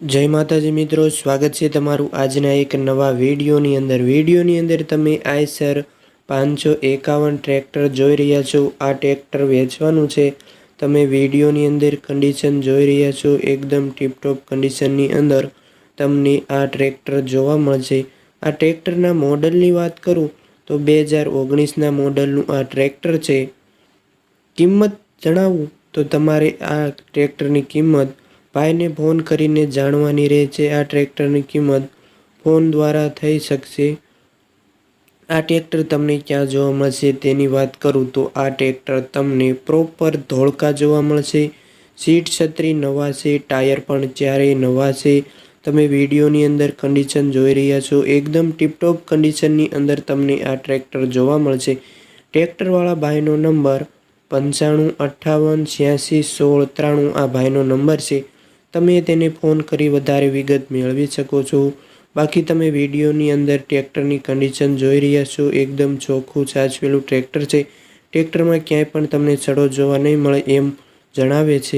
જય માતાજી મિત્રો, સ્વાગત છે તમારું આજના એક નવા વિડીયોની અંદર. વિડીયોની અંદર તમે આઈસર પાંચસો એકાવન ટ્રેક્ટર જોઈ રહ્યા છો. આ ટ્રેક્ટર વેચવાનું છે. તમે વિડીયોની અંદર કન્ડિશન જોઈ રહ્યા છો. એકદમ ટીપટોપ કન્ડિશનની અંદર તમને આ ટ્રેક્ટર જોવા મળશે. આ ટ્રેક્ટરના મોડલની વાત કરું તો બે હજાર ઓગણીસના મોડલનું આ ટ્રેક્ટર છે. કિંમત જણાવું તો તમારે આ ટ્રેક્ટરની કિંમત ભાઈને ફોન કરીને જાણવાની રહે છે, આ ટ્રેક્ટરની કિંમત ફોન દ્વારા થઈ શકશે. આ ટ્રેક્ટર તમને ક્યાં જોવા મળશે તેની વાત કરું તો આ ટ્રેક્ટર તમને પ્રોપર ધોળકા જોવા મળશે. સીટ છત્રી નવા છે ટાયર પણ ચારેય નવા છે તમે વિડીયોની અંદર કન્ડિશન જોઈ રહ્યા છો. એકદમ ટીપટોપ કન્ડિશનની અંદર તમને આ ટ્રેક્ટર જોવા મળશે. ટ્રેક્ટરવાળા ભાઈનો નંબર પંચાણું, અઠ્ઠાવન, છ્યાસી, સોળ, ત્રાણું આ ભાઈનો નંબર છે. તમે તેને ફોન કરી વધારે વિગત મેળવી શકો છો. બાકી તમે વિડીયોની અંદર ટ્રેક્ટરની કન્ડિશન જોઈ રહ્યા છો. એકદમ ચોખ્ખું, સાચવેલું ટ્રેક્ટર છે. ટ્રેક્ટરમાં ક્યાંય પણ તમને સડો જોવા નહીં મળે એમ જણાવે છે.